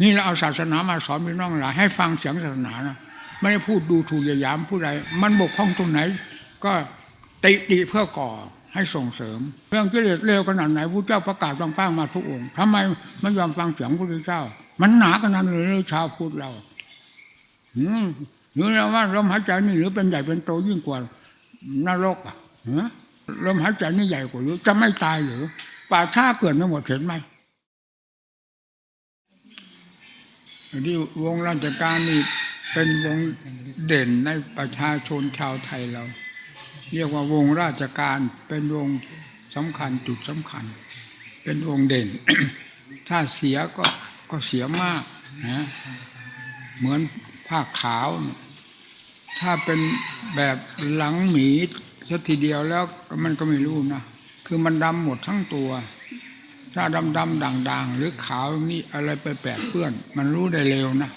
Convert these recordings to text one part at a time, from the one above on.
นี่เราเอาศาสนามาสอนพี่น้องหลายให้ฟังเสียงศาสนานะไม่ได้พูดดูถูกเยียดหยามผู้ใดมันบกพร่องตรงไหน ก็ติติเพื่อก่อให้ส่งเสริม เรื่องกิเลสเร็วขนาดไหนพระเจ้าประกาศปังๆมาทุกองค์ทำไมไม่ยอมฟังเสียงพระเจ้า มันหนาขนาดนั้นเลยชาวพุทธเราหรือเราว่าลมหายใจนี่หรือเป็นใหญ่เป็นโตยิ่งกว่านรกอะลมหายใจนี่ใหญ่กว่าหรือจะไม่ตายหรือป่าช้าเกิดไม่หมดเห็นไหม ที่วงราชการนี่เป็นวงเด่นในประชาชนชาวไทยเรา เรียกว่าวงราชการเป็นวงสำคัญจุดสำคัญ เป็นวงเด่น ถ้าเสียก็ก็เสียมากนะเหมือนผ้าขาว ถ้าเป็นแบบหลังหมีสักทีเดียวแล้วมันก็ไม่รู้นะ คือมันดำหมดทั้งตัว ถ้าดำดำด่างด่างๆหรือขาวนี่อะไรไปแปดเปื้อน มันรู้ได้เร็วนะ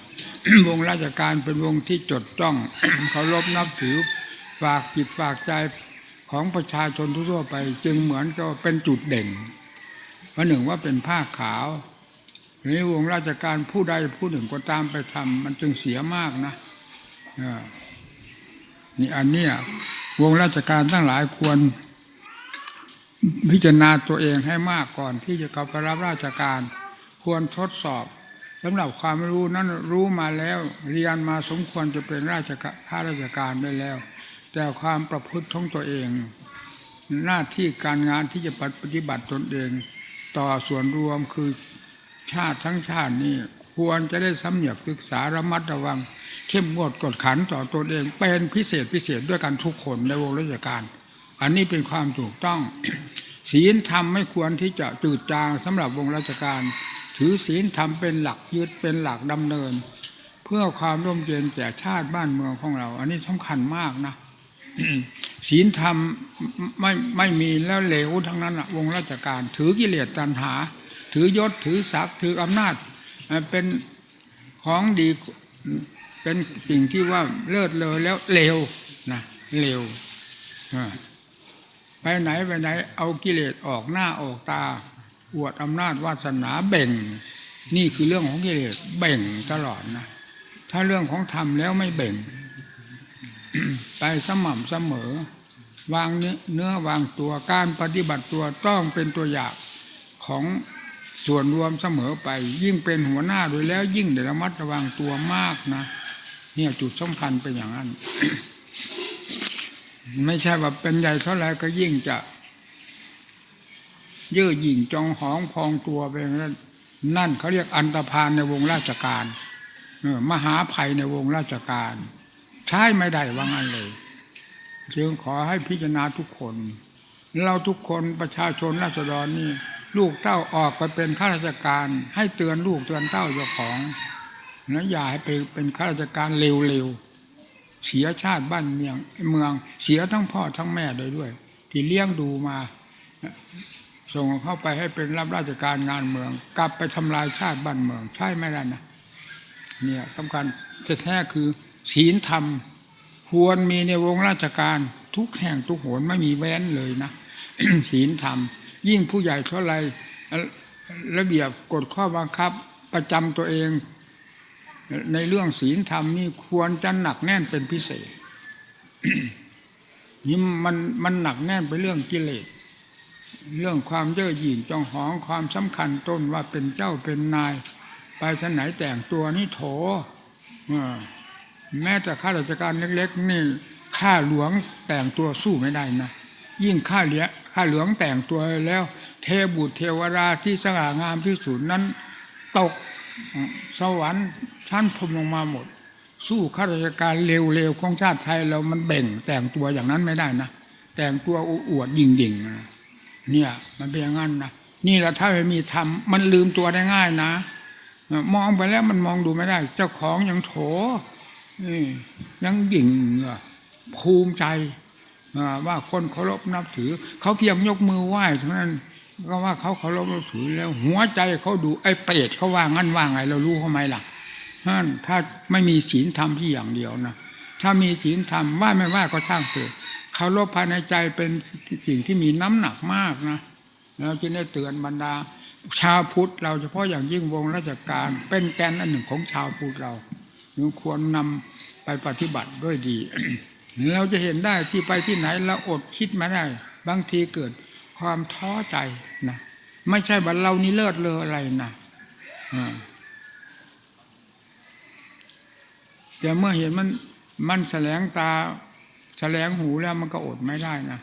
วงราชการเป็นวงที่จดจ้องเคารพนับถือฝากจิตฝากใจของประชาชนทั่วไป จึงเหมือนกับเป็นจุดเด่นประหนึ่งว่าเป็นผ้าขาวนี่วงราชการผู้ใดผู้หนึ่งก็ตามไปทำมันจึงเสียมากนะนี่อันเนี้ยวงราชการทั้งหลายควร พิจารณาตัวเองให้มากก่อนที่จะเข้าไปรับราชการ ควรทดสอบสำหรับความรู้นั้นรู้มาแล้ว เรียนมาสมควรจะเป็นราชการข้าราชการได้แล้ว แต่ความประพฤติของตัวเอง หน้าที่การงานที่จะปฏิบัติตนเอง ต่อส่วนรวมคือชาติทั้งชาตินี่ควรจะได้สำเนียกศึกษาระมัดระวัง เข้มงวดกดขันต่อตนเองเป็นพิเศษพิเศษด้วยกันทุกคนในวงราชการ อันนี้เป็นความถูกต้อง ศีลธรรมไม่ควรที่จะจืดจางสำหรับวงราชการ ถือศีลธรรมเป็นหลักยึดเป็นหลักดำเนิน เพื่อความร่มเย็นแก่ชาติบ้านเมืองของเรา อันนี้สำคัญมากนะศีลธรรมไม่ไม่มีแล้วเหลวทั้งนั้นอะวงราชการ ถือกิเลสตัณหา ถือยศถือศักดิ์ถืออำนาจเอ่อเป็นของดีเป็นสิ่งที่ว่าเลิศเลอแล้วเลวนะเลวอ่า ไปไหนไปไหน เอากิเลสออกหน้าออกตาอวดอำนาจวาสนาเบ่ง นี่คือเรื่องของกิเลสเบ่งตลอดนะถ้าเรื่องของธรรมแล้วไม่เบ่ง ไปสม่ำเสมอ วางเนื้อเนื้อวางตัวการปฏิบัติตัวต้องเป็นตัวอย่างของส่วนรวมเสมอไป ยิ่งเป็นหัวหน้าโดยแล้วยิ่งได้ระมัดระวังตัวมากนะ เนี่ยจุดสำคัญเป็นอย่างนั้น ไม่ใช่ว่าเป็นใหญ่เท่าไหรก็ยิ่งจะเย่อหยิ่งจองหองพองตัวไปนั้นนั่นเขาเรียกอันตรพานในวงราชการมหาภัยในวงราชการ ใช้ไม่ได้ว่างั้นเลย จึงขอให้พิจารณาทุกคน เราทุกคนประชาชนราษฎรนี่ ลูกเต้าออกไปเป็นข้าราชการ ให้เตือนลูกเตือนเต้าเจ้าของนะอย่าให้ไปเป็นข้าราชการเร็วๆ เสียชาติบ้านเมืองเมือง เสียทั้งพ่อทั้งแม่โดยด้วย ที่เลี้ยงดูมา ส่งเข้าไปให้เป็นรับราชการงานเมือง กลับไปทำลายชาติบ้านเมือง ใช่ไหมล่ะนะเนี่ยสำคัญแท้ๆคือศีลธรรมควรมีในวงราชการทุกแห่งทุกโหนไม่มีแว้นเลยนะศีลธรรม ยิ่งผู้ใหญ่เท่าไรระเบียบกฎข้อบังคับ ประจำตัวเอง ในเรื่องศีลธรรมนี่ควรจะหนักแน่นเป็นพิเศษนี่มันมันหนักแน่นไปเรื่องกิเลส เรื่องความเย่อหยิ่งจองหองความสำคัญต้นว่าเป็นเจ้าเป็นนาย ไปทางไหนแต่งตัวนี่โถแม้แต่ข้าราชการเล็กๆนี่ข้าหลวงแต่งตัวสู้ไม่ได้นะยิ่งข้าเหลียข้าหลืองแต่งตัวแล้ว เทบุตรเทวราที่สง่างามที่สุดนั้น ตกสวรรค์ ชั้นพรมลงมาหมด สู้ข้าราชการเร็วๆของชาติไทยเรามันเบ่งแต่งตัวอย่างนั้นไม่ได้นะแต่งตัวอวดยิงๆนะเนี่ย มันเป็นอย่างนั้นนะนี่แหละถ้าไม่มีธรรมมันลืมตัวได้ง่ายนะมองไปแล้วมันมองดูไม่ได้ เจ้าของยังโถนี่ยังหยิ่งภูมิใจว่าคนเคารพนับถือ เขาเพียงยกมือไหว้เท่านั้นก็ว่าเขาเคารพนับถือแล้ว หัวใจเขาดูไอ้เปรตเขาว่างั้นว่าไง เรารู้เขาไหมล่ะ นั่นถ้าไม่มีศีลธรรมที่อย่างเดียวนะถ้ามีศีลธรรมว่าไม่ว่าก็ช่างเถอะเคารพภายในใจเป็นสิ่งที่มีน้ำหนักมากนะเราจะได้เตือนบรรดา ชาวพุทธเราเฉพาะอย่างยิ่งวงราชการ เป็นแกนอันหนึ่งของชาวพุทธเราควรนำไปปฏิบัติด้วยดี เราจะเห็นได้ที่ไปที่ไหนเราอดคิดมาได้ บางทีเกิดความท้อใจนะไม่ใช่ว่าเรานี่เลิศเลออะไรนะอ่า แต่เมื่อเห็นมันมันแสลงตาแสลงหูแล้วมันก็อดไม่ได้นะ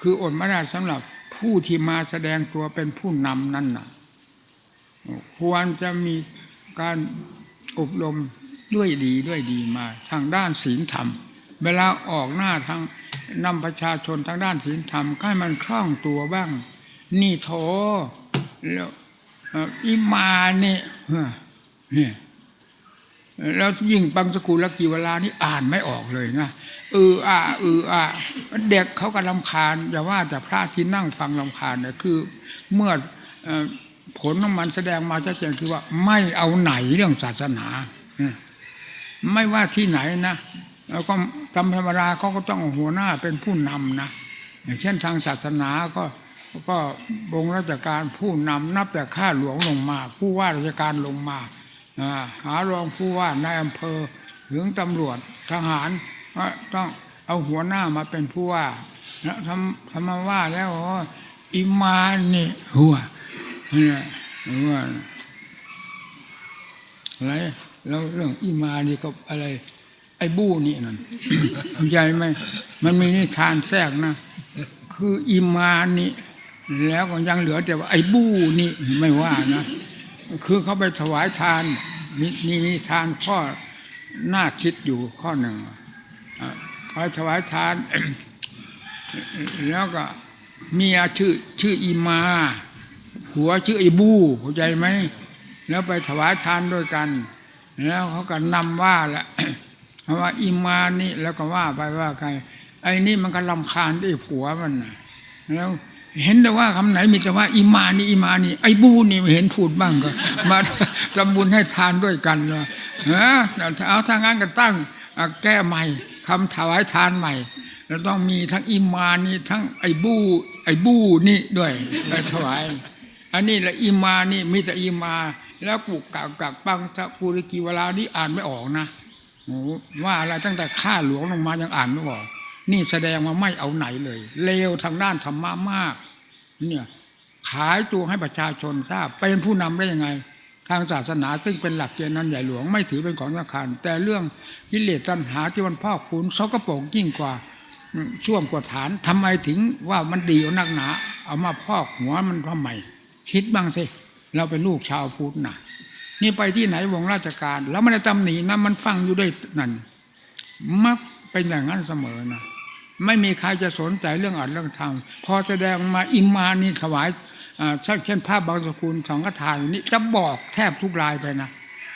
คืออดไม่ได้สำหรับผู้ที่มาแสดงตัวเป็นผู้นำนั่นนะควรจะมีการอบรมด้วยดีด้วยดีมา ทางด้านศีลธรรม เวลาออกหน้าทางนำประชาชนทางด้านศีลธรรมก็ให้มันคล่องตัวบ้าง นี่โถแล้วอิมาเนี่ยเนี่ย แล้วยิ่งบางสกุลละกีเวลานี่อ่านไม่ออกเลยนะเอออ่าเอออ่าเด็กเขาก็ลำคาญอย่าว่าแต่พระที่นั่งฟังลำคาญเนี่ยคือ เมื่ออผลของมันแสดงมาชัดเจนคือว่าไม่เอาไหนเรื่องศาสนาไม่ว่าที่ไหนนะแล้วก็ตามธรรมดาเขาก็ต้องหัวหน้าเป็นผู้นำนะอย่างเช่นทางศาสนาก็ก็บงราชการผู้นำนับแต่ข้าหลวงลงมา ผู้ว่าราชการลงมา หารองผู้ว่านายอำเภอถึงตำรวจทหารก็ต้องเอาหัวหน้ามาเป็นผู้ว่าแล้วทำทำมาว่าแล้วอิมานี่หัวเนี่หัวอะไรแล้วเรื่องอิมานี่ก็อะไร ไอ้บู้นี่นั่นเข้าใจไหมมันมีนิทานแทรกนะ คืออิมานี่แล้วก็ยังเหลือแต่ว่าไอ้บู้นี่ไม่ว่านะ คือเขาไปถวายทานมีมีนิทานข้อน่าคิดอยู่ข้อหนึ่งอะเขาถวายทาน แล้วก็เมียชื่อชื่ออีมา หัวชื่อไอ้บูเข้าใจไหมแล้วไปถวายทานด้วยกัน แล้วเขาก็นำว่าแหละว่าอีมานี่แล้วก็ว่าไปว่าใครไอ้นี่มันก็ลำคาญด้วยผัวมันนะแล้ว เห็นแต่ว่าคำไหนมีแต่ว่าอีมานี่อีมานี่ไอ้บูนี่ไม่เห็นพูดบ้างก็ มาทำบุญให้ทานด้วยกันเลยฮะเอาทางงานก็ตั้งแก้ใหม่คำถวายทานใหม่แล้วต้องมีทั้งอิมานี่ทั้งไอ้บูไอ้บูนี่ด้วยไปถวาย อันนี้แหละอิมานี่มีแต่อิมา แล้วกูกักกักปังทะปุริกีเวลานี่อ่านไม่ออกนะโอ้ว่าอะไรตั้งแต่ข้าหลวงลงมายังอ่านไม่ออก นี่แสดงว่าไม่เอาไหนเลย เลวทางด้านธรรมะมาก เนี่ยขายตัวให้ประชาชนทราบเป็นผู้นำได้ยังไง ทางศาสนาซึ่งเป็นหลักเกณฑ์นั้นใหญ่หลวงไม่ถือเป็นของสำคัญ แต่เรื่องกิเลสตัณหาที่มันพอกพูนซกกระโปรงยิ่งกว่าช่วงกว่าฐานทำไมถึงว่ามันดีเอานักหนา เอามาพอกหัวมันทำไมคิดบ้างสิเราเป็นลูกชาวพุทธนะนี่ไปที่ไหนวงราชการ แล้วไม่ได้ตำหนินะมันฟังอยู่ด้วยนั่นมักเป็นอย่างนั้นเสมอนะ ไม่มีใครจะสนใจเรื่องอัดเรื่องทำพอแสดงมาอิมานี่ถวายเช่นภาพบางสกุลสองกทานนี้จะบอกแทบทุกรายไปนะ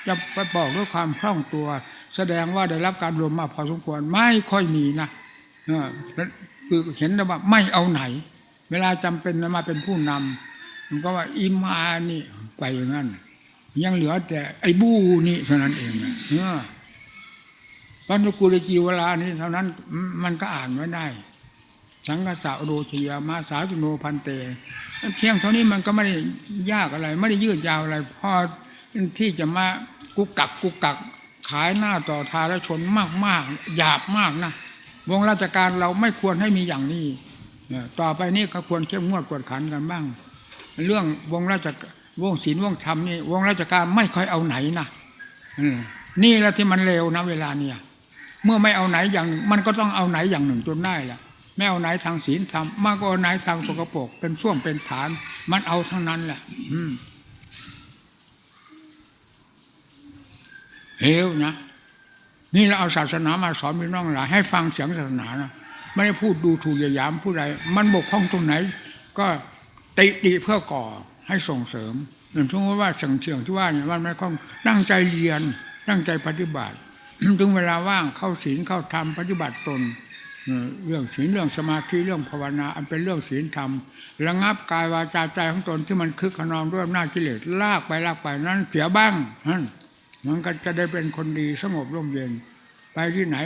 จะไปบอกด้วยความคล่องตัว แสดงว่าได้รับการรวมมาพอสมควรไม่ค่อยมีนะคือเห็นแต่ว่าไม่เอาไหน เวลาจำเป็นมาเป็นผู้นำมันก็ว่าอิมานี่ไปอย่างนั้นยังเหลือแต่ไอ้บูนี่เท่านั้นเองนะ เออปัญญกุลจีเวลานี้เท่านั้นมันก็อ่านไม่ได้ สังกษะโรชยามาสาจุโนพันเตเที่ยงเท่านี้มันก็ไม่ได้ยากอะไร ไม่ได้ยืดยาวอะไรพอที่จะมากุกกักกุกกักขายหน้าต่อทาและชนมากมากๆหยาบมากนะวงราชการเราไม่ควรให้มีอย่างนี้ต่อไปนี้ก็ควรเข้มงวดกวดขันกันบ้าง เรื่องวงราชกวงศีลวงธรรมนี่วงราชการไม่ค่อยเอาไหนนะนี่แหละที่มันเลวนะเวลาเนี่ย เมื่อไม่เอาไหนอย่างหนึ่ง มันก็ต้องเอาไหนอย่างหนึ่งจนได้ละไม่เอาไหนทางศีลธรรมมากกว่าเอาไหนทางสกปรกเป็นช่วงเป็นฐาน มันเอาทั้งนั้นแหละ อืมเฮวนะนี่เราเอาศาสนามาสอนพี่น้องหลายให้ฟังเสียงศาสนานะไม่ได้พูดดูถูกเยียดหยามผู้ใดมันบกพร่องตรงไหน ก็ติติเพื่อก่อให้ส่งเสริมอย่างช่นว่าสียงเสียงที่ว่าเนี่ยมันไม่คล่องตั้งใจเรียนตั้งใจปฏิบัติ ถึงเวลาว่างเข้าศีลเข้าธรรมปฏิบัติตนเอ่อเรื่องศีลเรื่องสมาธิเรื่องภาวนา อันเป็นเรื่องศีลธรรมระงับกายวาจาใจของตนที่มันคึกขนองด้วยอำนาจกิเลสลากไปลากไปนั้นเสียบ้างนั่นมันก็จะได้เป็นคนดีสงบร่มเย็น ไปที่ไหน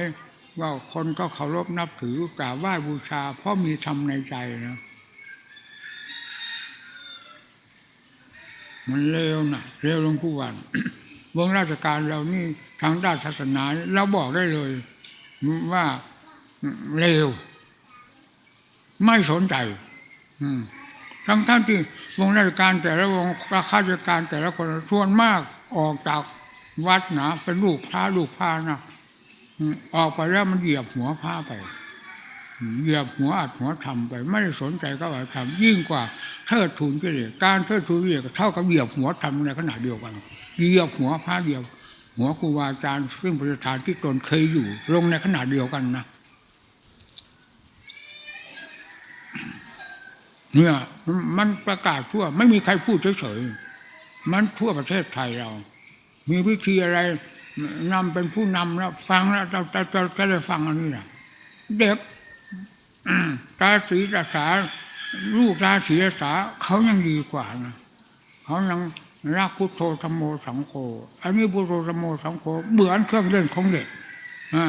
ว่าคนก็เคารพนับถือกราบไหว้บูชา เพราะมีธรรมในใจนะมันเร็วนะเร็วลงทุกวัน วงราชการเรานี่ทางด้านศาสนาเราบอกได้เลย ว่าเร็วไม่สนใจทั้งท่านที่วงราชการแต่ละวงข้าราชการแต่ละคนส่วนมากออกจากวัดนะเป็นลูกพระลูกพระนะออกไปแล้วมันเหยียบหัวพระไป เหยียบหัวอัดหัวทำไป ไม่ได้สนใจก็ว่าทำยิ่งกว่าเทิดทูนกิเลสการเทิดทูนกิเลสเท่ากับเหยียบหัวทำในขณะเดียวกัน เหยียบหัวพระเหยียบหัวครูบาอาจารย์ซึ่งประธานที่ตนเคยอยู่ลงในขณะเดียวกันนะเนี่ยมันประกาศทั่ว ไม่มีใครพูดเฉยๆมันทั่วประเทศไทยเรา มีวิธีอะไรนำเป็นผู้นำแล้วฟังแล้วจะจะจะจะได้ฟังอันนี้นะเด็กตาสีตาสาลูกตาสีตาสาเขายังดีกว่านะเขายัง รักพุทโธธรรมโมสังโฆอันนี้พุทโธธรรมโมสังโฆเหมือนเครื่องเล่นของเด็กอ่า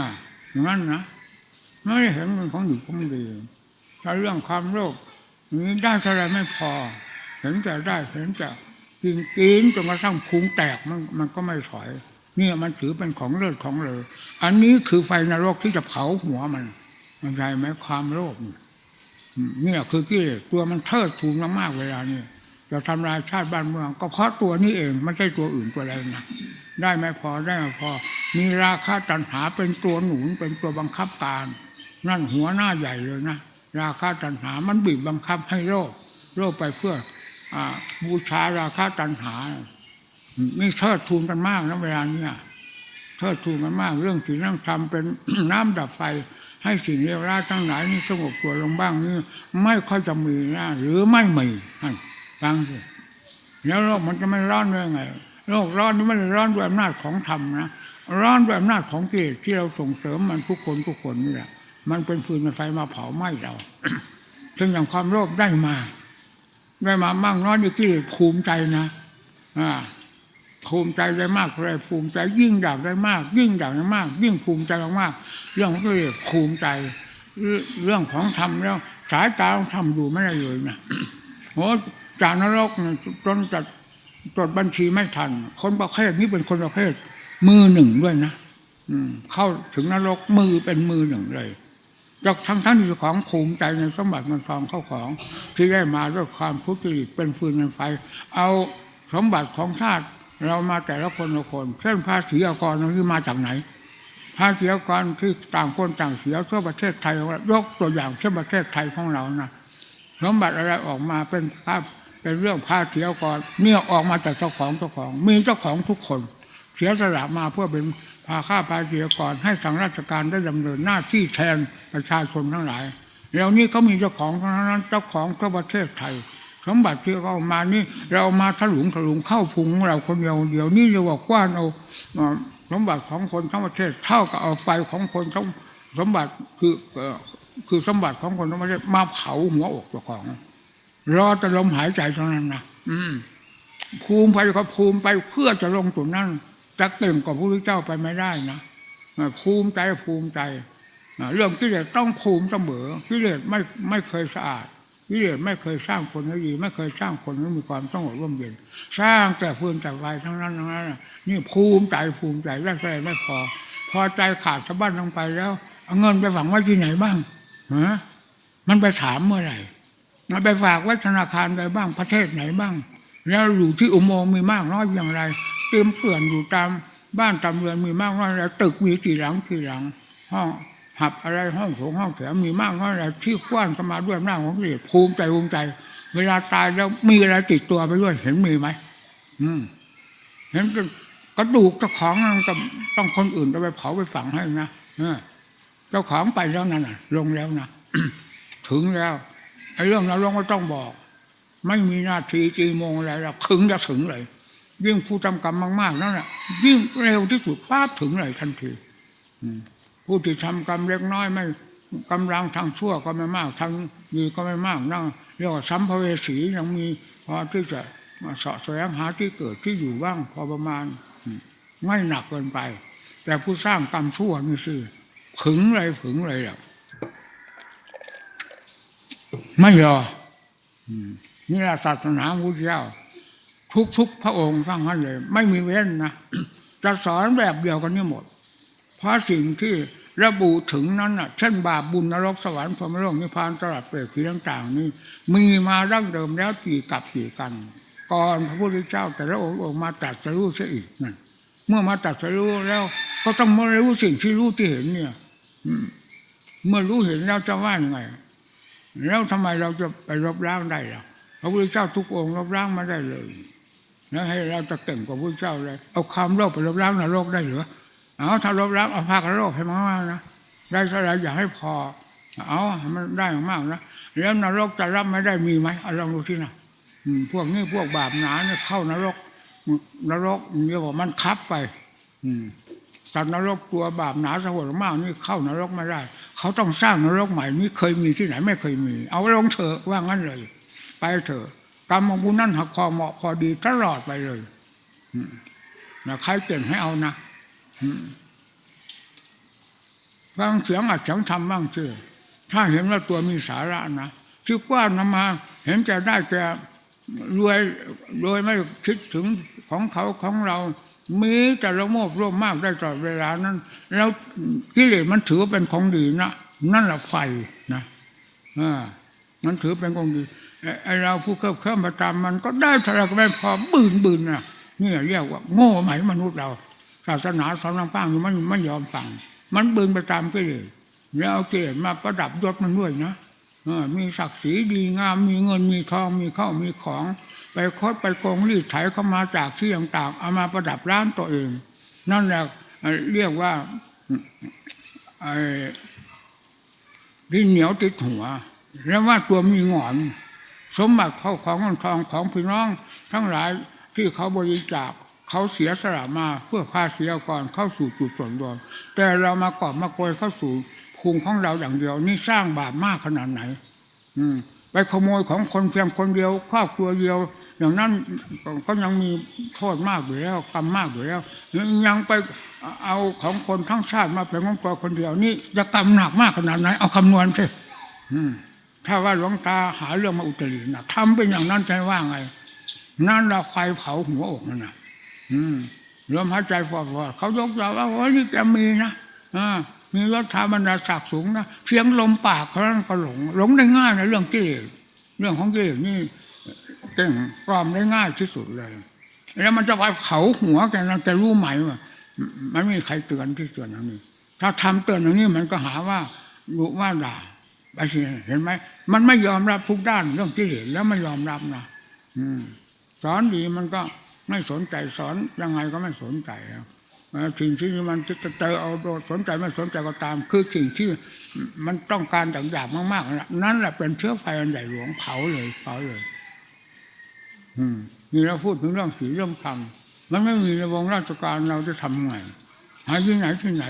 อย่างนั้นนะไม่ได้เห็นเป็นของดีของดีถ้าเรื่องความโลภนี้ได้เท่าไรไม่พอ เห็นจะได้เห็นจะกินกินจนกระทั่งพุงแตกมันมันก็ไม่ถอยเนี่ยมันถือเป็นของเลิศของเลยอันนี้คือไฟนรกที่จะเผาหัวมันมันใจไหมความโลภเนี่ยเนี่ยคือกิเลสตัวมันเทิดทูนมากๆเวลานี้ จะทำลายชาติบ้านเมือง ก็เพราะตัวนี้เองไม่ใช่ตัวอื่นตัวใดนะได้ไม่พอได้ไม่พอ มีราคาตัณหาเป็นตัวหนุนเป็นตัวบังคับการ นั่นหัวหน้าใหญ่เลยนะราคาตัณหามันบีบบังคับให้โลภโลภไปเพื่ออบูชาราคาตัณหานี่เทิดทูนกันมากนะเวลานี้เทิดทูนกันมาก เรื่องศีลเรื่องธรรมเป็นน้ำดับไฟ ให้สิ่งเลวร้ายทั้งหลายนี่สงบตัวลงบ้างนี่ไม่ค่อยจะมีนะหรือไม่มีนั่น ฟังสิแล้วโลกมันจะไม่ร้อนได้ไงโลกร้อนนี่ไม่ได้ร้อนด้วยอำนาจของธรรมนะร้อนด้วยอำนาจของกิเลสที่เราส่งเสริมมันทุกคนทุกคนนี่แหละมันเป็นฟืนเป็นไฟมาเผาไหม้เรา ซึ่งอย่างความโลภได้มา ได้มามากน้อยนี่ที่ภูมิใจนะอ่าภูมิใจได้มากเลยภูมิใจยิ่งอยากได้มาก ยิ่งอยากได้มาก ยิ่งภูมิใจมากเรื่องของตัวเองภูมิใจ เรื่องของธรรมแล้ว สายตาของธรรมดูไม่ได้เลยนะโอ้ จากนรกเนี่ยจนจะจดบัญชีไม่ทัน คนประเภทนี้เป็นคนประเภท มือหนึ่งด้วยนะอืมเข้าถึงนรกมือเป็นมือหนึ่งเลยจากทั้งทั้งที่ของภูมิใจในสมบัติเงินทองเข้าของ ที่ได้มาด้วยความทุจริเป็นฟืนเป็นไฟ เอาสมบัติของชาติเรามาแต่ละคนละคนเช่นภาษีอากรนี่มาจากไหนภาษีอากรที่ต่างคนต่างเสียทั่วประเทศไทยยกตัวอย่างเช่นประเทศไทยของเรานะสมบัติอะไรออกมาเป็นภาพ เป็นเรื่องภาษีอากรเนี่ยออกมาจากเจ้าของเจ้าของ มีเจ้าของทุกคน เสียสละมาเพื่อเป็นภาค่าภาษีอากรให้ทางราชการได้ดำเนินหน้าที่แทนประชาชนทั้งหลายแล้วนี้เขามีเจ้าของทั้งนั้นเจ้าของทั่วประเทศไทยสมบัติที่เขามานี่เรามาถลุงถลุงเข้าพุงเราคนเดียวเดียวนี่เรียกว่ากว้านเอาสมบัติของคนทั้งประเทศเท่ากับเอาไฟของคนทั้งสมบัติคือเอ่อคือสมบัติของคนทั้งประเทศมาเผาหัวอกเจ้าของ รอแต่ลมหายใจเท่านั้นนะอืมภูมิไปก็ภูมิไปเพื่อจะลงจุดนั้นจะเก่งกว่าพระพุทธเจ้าไปไม่ได้นะภูมิใจภูมิใจเรื่องกิเลสต้องภูมิเสมอกิเลสไม่ไม่เคยสะอาดกิเลสไม่เคยสร้างคนให้ดีไม่เคยสร้างคนให้มีความสงบร่มเย็น สร้างแต่ฟืนแต่ไฟทั้งนั้นทั้งนั้นน่ะนี่ภูมิใจภูมิใจแรกๆไม่พอ พอใจขาดสะบั้นลงไปแล้วเอาเงินไปฝังไว้ที่ไหนบ้างฮะมันไปถามเมื่อไหร่ เอาไปฝากไว้ธนาคารไปบ้างประเทศไหนบ้าง แล้วอยู่ที่อุโมงค์มีมากน้อยอย่างไร เต็มเกลื่อนอยู่ตามบ้านตามเรือนมีมากน้อยแล้วตึกมีกี่หลังกี่หลัง ห้องหับอะไรห้องโถงห้องแถวมีมากน้อยแล้วที่กว้างก็มาด้วยอำนาของกิเลสภูมิใจภูมิใจ เวลาตายแล้วมีอะไรติดตัวไปด้วยเห็นมีไหมอืมเห็นกระดูกเจ้าของต้องต้องคนอื่นจะไปเผาไปฝังให้นะเจ้าของไปแล้วนั่นนะลงแล้วนะถึงแล้ว ไอ้เรื่องนรกไม่ต้องบอก ไม่มีนาทีจีโมงอะไรหรอกถึงจะถึงเลย ยิ่งผู้ทำกรรมมากๆนั่นแหละยิ่งเร็วที่สุดป้าถึงเลยทันทีผู้ที่ทำกรรมเล็กน้อยไม่กำลังทางชั่วก็ไม่มากทางดีก็ไม่มากนั่งเรียกว่าสัมภเวสียังมีพอที่จะเสาะแสวงหาที่เกิดที่อยู่บ้างพอประมาณไม่หนักเกินไป แต่ผู้สร้างกรรมชั่วนี่สิขึงเลยขึงเลยอะ ไม่ยอมนี่แหละศาสนาพุทธเจ้า ทุกทุกพระองค์ฟังกันเลย ไม่มีเว้นนะจะสอนแบบเดียวกันนี่หมด เพราะสิ่งที่ระบุถึงนั้นน่ะ เช่นบาปบุญนรกสวรรค์พรหมโลกนิพพานตลอดเปรตผีต่างๆ นี่มีมาดั้งเดิมแล้วกี่กับกี่กัน ก่อนพระพุทธเจ้า แต่ละองค์องมาตรัดสรู้เสียอีกนั่นเมื่อมาตรัดสรู้แล้ว ก็ต้องมารู้สิ่งที่รู้ที่เห็นเนี่ยเมื่อรู้เห็นแล้วจะว่ายังไง แล้วทำไมเราจะไปลบล้างได้ล่ะพระพุทธเจ้าทุกองค์ลบล้างมาได้เลยแล้วให้เราจะเก่งกว่าพระพุทธเจ้าเลยเอาความโลภไปลบล้างนรกได้หรือเอาถ้าลบล้างเอาภาคโลภให้มากๆนะได้เท่าไรอย่าให้พอ เอาให้มันได้มากๆนะแล้วนรกจะรับไม่ได้มีไหมเอาลองดูที่นะพวกนี้พวกบาปหนาเนี่ยเข้านรก นรกเรียกว่ามันคับไป อืมสัตว์นรกกลัวบาปหนาสะหดมากนี่เข้านรกไม่ได้ เขาต้องสร้างนรกใหม่นี่เคยมีที่ไหนไม่เคยมี เอาลงเถอะว่างั้นเลย ไปเถอะกรรมของบุญนั่นหักคอเหมาะพอดีตลอดไปเลยนะใครเก่งให้เอานะฟังเสียงอัดเสียงทำบ้างเชื่อถ้าเห็นว่าตัวมีสาระนะที่กว้านำมา เห็นจะได้แต่รวยรวยไม่คิดถึงของเขาของเรา มีแต่ละโมบร่วมมากได้ตลอดเวลานั้น แล้วกิเลสมันถือเป็นของดีนะนั่นแหละไฟนะอ่ามันถือเป็นของดีไอเราผู้เคลิบเคลิ้มประจำมันก็ได้เท่าไหรก็ไม่พอบืนบืนนะนี่เรียกว่า โง่ไหมมนุษย์เรา ศาสนาสอนลำพังมันไม่ยอมฟัง มันบืนไปตามกิเลสแล้วเอากิเลสมาประดับยศมันด้วยนะอมีศักดิ์ศรีดีงามมีเงินมีทองมีข้าวมีของ ไปคดไปโกงรีดไถเข้ามาจากที่ต่างๆเอามาประดับร้านตัวเอง นั่นแหละเรียกว่าไอ้ดินเหนียวติดหัว แล้วว่าตัวมีหงอน สมบัติเข้าของเงินทองของพี่น้อง ทั้งหลายที่เขาบริจาคเขาเสียสละมาเพื่อพาเสียก่อนเข้าสู่จุดส่วนรวมแต่เรามากอบมาโกยเข้าสู่ภูมิของเราอย่างเดียว นี่สร้างบาปมากขนาดไหน อืมไปขโมยของคนเพียงคนเดียว ครอบครัวเดียว อย่างนั้นก็ยังมีโทษมากอยู่แล้วกรรมมากอยู่แล้ว ยังไปเอาของคนทั้งชาติมาเป็นของตัวคนเดียวนี่จะกรรมหนักมากขนาดไหนเอาคำนวณสิถ้าว่าหลวงตาหาเรื่องมาอุตรินะทำเป็นอย่างนั้นใจว่าไง นั่นเราไฟเผาหัวอกนั่นนะอืมลมหายใจฟอดๆเขายกเราว่าโอ้ยนี่แกมีนะอ่ามียศถาบรรดาศักดิ์สูงนะเพียงลมปากเขานั้นก็หลง หลงได้ง่ายในเรื่องกิเลสเรื่องของกิเลสนี่ เก่งปลอมได้ง่ายที่สุดเลย แล้วมันจะไปเผาหัวแกนะแกรู้ไหมว่ามันไม่มีใครเตือนที่เตือนอย่างนี้ ถ้าทำเตือนอย่างนี้มันก็หาว่ารู้ว่าด่าไปสิเห็นไหมมันไม่ยอมรับทุกด้านเรื่องกิเลสแล้วไม่ยอมรับนะอืมสอนดีมันก็ไม่สนใจสอนยังไงก็ไม่สนใจแล้วสิ่งที่มันจะเจอเอาสนใจไม่สนใจก็ตาม คือสิ่งที่มันต้องการอย่างหยาบมากๆนั่นแหละเป็นเชื้อไฟอันใหญ่หลวงเผาเลยเผาเลย นี่เราพูดถึงเรื่องศีลเรื่องธรรมมันไม่มีในวงราชการเราจะทำไงหาที่ไหนที่ไหน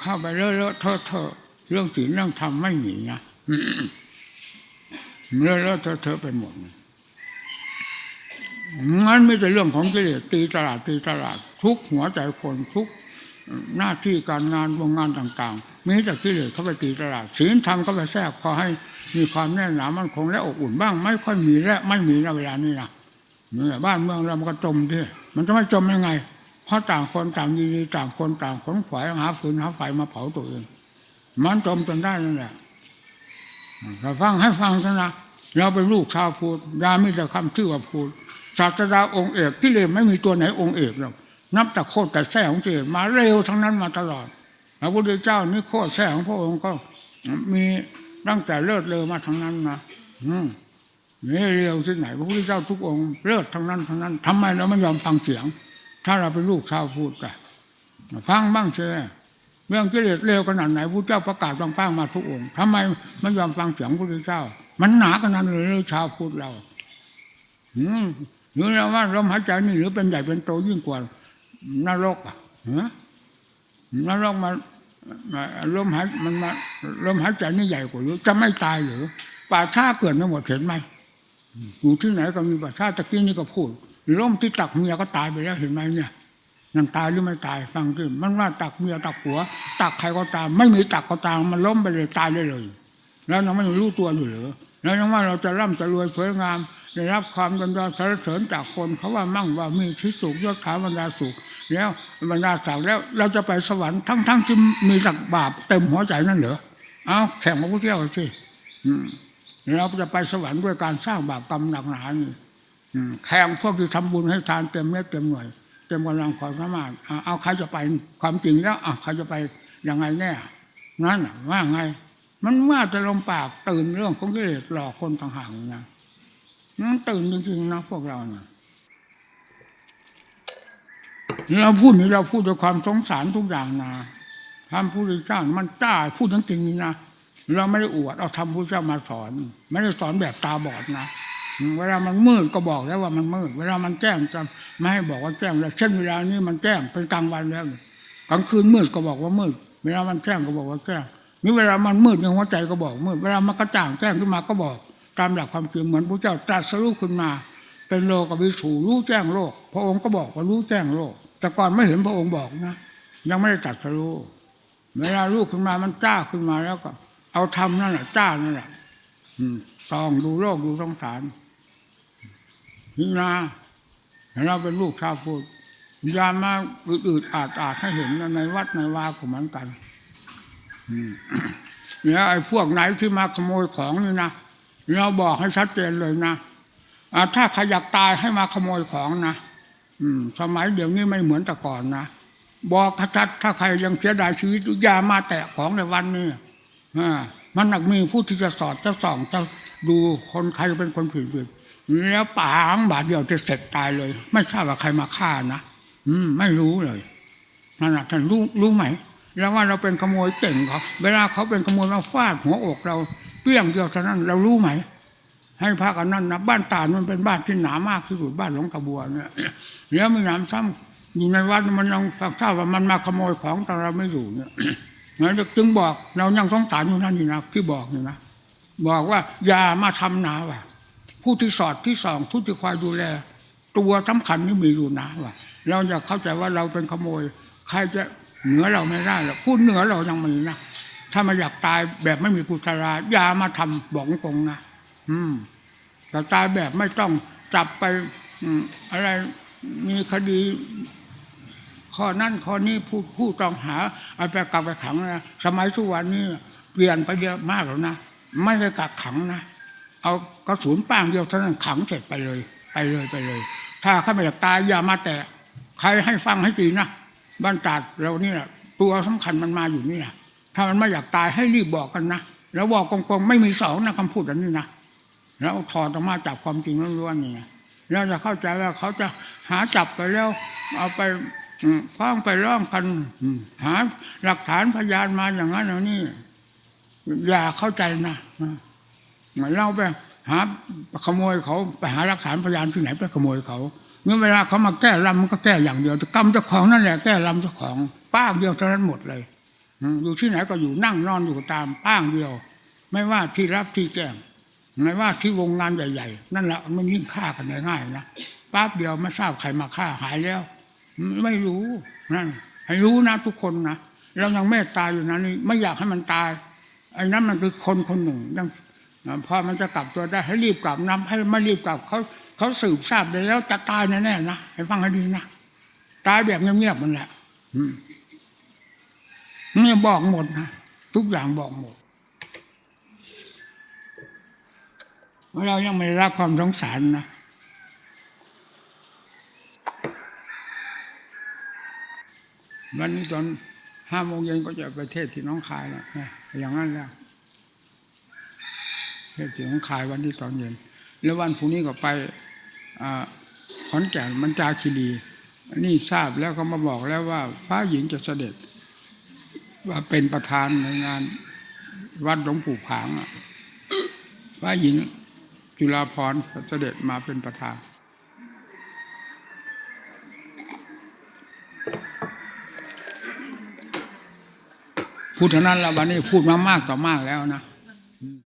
เข้าไปเลอะเลอะเทอะเทอะเรื่องศีลเรื่องธรรมไม่มีนะเลอะเลอะเทอะเทอะไปหมดงั้นไม่ใช่เรื่องของกิเลสตีตลาดตีตลาดทุกหัวใจคนทุกหน้าที่การงานวงงานต่าง ๆ มีแต่กิเลสเข้าไปตีตลาดศีลธรรมเข้าไปแทรกพอให้มีความแน่นหนามั่นคงและอบอุ่นบ้าง ไม่ค่อยมีและไม่มีในเวลานี้นะเนี่ยบ้านเมืองเรามันก็จมที่มันจะไม่จมยังไง เพราะต่างคนต่างดีต่างคนต่างขนขวายหาฟืนหาไฟมาเผาตัวเองมันจมจนได้นั่นแหละเราฟังให้ฟังเถอะนะเราเป็นลูกชาวพุทธยามีแต่คำชื่อว่าพุทธศาสดาองค์เอกที่เลวไม่มีตัวไหนองค์เอกหรอกนับแต่โคตรแต่แท้ของเลสมาเร็วทั้งนั้นมาตลอด พระพุทธเจ้านี่โคตรแท้ของพระองค์ก็มีตั้งแต่เลิศเลอมาทั้งนั้นนะอืมนี่เร็วที่ไหนพระพุทธเจ้าทุกองค์เลิศทั้งนั้นทั้งนั้นทำไมเราไม่ยอมฟังเสียง ถ้าเราเป็นลูกชาวพุทธอะฟังบ้างเชเรื่องกิเลสเร็วขนาดไหนพระเจ้าประกาศบางป้างมาทุกองค์ทำไมไม่ยอมฟังเสียงพระพุทธเจ้า มันหนาขนาดเลยชาวพุทธเราอืมหรือเราว่าลมหายใจนี่หรือเป็นใหญ่เป็นโตยิ่งกว่านรกอะฮะ นรกมันลมหายมันมาลมหายใจนี่ใหญ่กว่าหรือจะไม่ตายหรือป่าชาเกิดมาหมดเห็นไหมอยู่ที่ไหนก็มีป่าชาตะกี้นี่ก็พูดล้มที่ตักเมียก็ตายไปแล้วเห็นไหมเนี่ยนั่นตายหรือไม่ตายฟังดิมันว่าตักเมียตักผัว ตักใครก็ตาม ไม่มีตักก็ตาม มันล้มไปเลยตายเลยเลย แล้วยังไม่รู้ตัวอยู่หรือแล้วยังว่าเราจะร่ำจะรวยสวยงาม ได้รับความยนยอสรรเสริญจากคนเขาว่ามั่งว่ามีที่สุขยศถาบรรดาสุขแล้วบรรดาศักดิ์แล้วเราจะไปสวรรค์ทั้งทั้งที่มีสักบาปเต็มหัวใจนั่นเหรอเอาแข่งมาพุทธเจ้าสิเราจะไปสวรรค์ด้วยการสร้างบาปกรรมหนักหนานี่อืมแข่งพวกที่ทำบุญให้ทานเต็มเม็ดเต็มหน่วย เต็มกำลังความสามารถเอาเอาใครจะไปความจริงแล้วเอาใครจะไปยังไงแน่นั่นว่าไง มันว่าจะลมปากตื่นเรื่องของกิเลสหลอกคนต่างหากนะ นั่นตื่นจริงๆนะพวกเราเนี่ยเราพูดนี้เราพูดด้วยความสงสารทุกอย่างนะทำผู้ริเจ้ามันจ้าพูดจริงๆนี่นะเราไม่ได้อวดเอาทำผู้เจ้ามาสอน ไม่ได้สอนแบบตาบอดนะเวลามันมืดก็บอกแล้วว่ามันมืด เวลามันแจ้งจะไม่ให้บอกว่าแจ้งแล้วเช่นเวลานี้มันแจ้งเป็นกลางวันแล้วกลางคืนมืดก็บอกว่ามืด เวลามันแจ้งก็บอกว่าแจ้งนี่เวลามันมืดในหัวใจก็บอกมืด เวลามันกระจ่างแจ้งขึ้นมาก็บอก ตามหลักความจริงเหมือนพระเจ้าตรัสรู้ขึ้นมา เป็นโลกวิสูรู้แจ้งโลก พระองค์ก็บอกว่ารู้แจ้งโลก แต่ก่อนไม่เห็นพระองค์บอกนะ ยังไม่ได้ตรัสรู้เวลารู้ขึ้นมามันจ้าขึ้นมาแล้วก็ เอาทำนั่นแหละจ้านั่นแหละอืมส่องดูโลกดูสงสารนี่นะเราเป็นลูกชาวพุทธยามาอืดๆอาดอาดให้เห็นในวัดในวาก็เหมือนกันเนี่ยไอ้พวกไหนที่มาขโมยของนี่นะ เราบอกให้ชัดเจนเลยนะถ้าใครอยากตายให้มาขโมยของนะอืม สมัยเดี๋ยวนี้ไม่เหมือนแต่ก่อนนะบอกชัดถ้าใครยังเสียดายชีวิตอย่ามาแตะของในวันนี้อ่ามันหนักมีผู้ที่จะสอดจะส่องจะดูคนใครเป็นคนผิดผิดแล้วปางบาดเดียวจะเสร็จตายเลย ไม่ทราบว่าใครมาฆ่านะอืม ไม่รู้เลยนั่นนะท่านรู้รู้ไหม แล้วว่าเราเป็นขโมยเก่งเขาเวลาเขาเป็นขโมยมาฟาดหัวอกเรา เรี้ยงเดียวเท่านั้นเรารู้ไหม ให้พากันนั่นนะบ้านตาดมันเป็นบ้านที่หนามากที่สุดบ้านหลวงตาบัวเนี่ยแล้วมีหนามซ้ำอยู่ในวัดมันยังฝักทราบว่ามันมาขโมยของแต่เราไม่อยู่เนี่ยนั้นจึงบอกเรายังสงสารอยู่นั่นนี่นะที่บอกนี่นะบอกว่าอย่ามาทำนาว่ะ ผู้ที่สอดที่สองผู้ที่คอยดูแล ตัวสำคัญนี่มีอยู่นะว่ะ เราอย่าเข้าใจว่าเราเป็นขโมย ใครจะเหนือเราไม่ได้หรอกพูดเหนือเรายังมีนะ ถ้ามาอยากตายแบบไม่มีกุศลาอย่ามาทำบอกตรงนะอืมแต่ตายแบบไม่ต้องจับไปอืมอะไรมีคดีข้อนั่นข้อนี้ผู้ผู้ต้องหาเอาไปกักไปขังนะสมัยทุกวันนี้เปลี่ยนไปเยอะมากแล้วนะไม่ได้กักขังนะเอากระสุนป้างเดียวเท่านั้นขังเสร็จไปเลย ไปเลยไปเลย ถ้าข้าไม่อยากตายอย่ามาแตะใครให้ฟังให้ดีนะบ้านตาดเรานี่แหละตัวสำคัญมันมาอยู่นี่นะ ถ้ามันไม่อยากตายให้รีบบอกกันนะแล้วบอกกงๆไม่มีสองนะคำพูดอันนี้นะแล้วถอดออกมาจากความจริงล้วนๆนี่นะเราจะเข้าใจว่าเขาจะหาจับไปแล้ว เอาไปฟ้องไปร้องกันหาหลักฐานพยานมาอย่างนั้นอย่างนี้อย่าเข้าใจนะเหมือนเราไปหาขโมยเขาไปหาหลักฐานพยานที่ไหนไปขโมยเขาเมื่อเวลาเขามาแก้ลำมันก็แก้อย่างเดียวกรรมเจ้าของนั่นแหละแก้ลำเจ้าของป้าเดียวเท่านั้นหมดเลย อยู่ที่ไหนก็อยู่นั่งนอนอยู่ตามป้างเดียว ไม่ว่าที่รับที่แจ้งไม่ว่าที่วงงานใหญ่ ๆ นั่นแหละมันยิ่งฆ่ากันง่ายๆนะปั๊บเดียวไม่ทราบใครมาฆ่าหายแล้ว ไม่รู้นั่นให้รู้นะทุกคนนะเรายังเมตตาอยู่นะนี่ไม่อยากให้มันตายไอ้นั้นมันคือคนคนหนึ่งยังพอมันจะกลับตัวได้ให้รีบกลับน้ำให้ไม่รีบกลับเขาเขาสืบทราบได้แล้วจะตายแน่ๆนะให้ฟังให้ดีนะตายแบบเงียบๆมันแหละ อืม เนี่ยบอกหมดนะทุกอย่างบอกหมดเรายังไม่ได้รับความสงสารนะวันนี้ตอนห้าโมงเย็นก็จะไปเทศที่น้องคายแล้วนะอย่างนั้นแล้วเทศที่น้องคายวันที่ตอนเย็น แล้ววันพรุ่งนี้ก็ไปขอนแก่นมันจาคีรีนี่ทราบแล้วก็มาบอกแล้วว่า ฟ้าหญิงจะเสด็จ ว่าเป็นประธานในงาน วัดหลวงปู่ผางอะฟ้าหญิง จุฬาพรเสด็จมาเป็นประธานพูดเท่านั้นแล้ววันนี้พูดมามากต่อมากแล้วนะ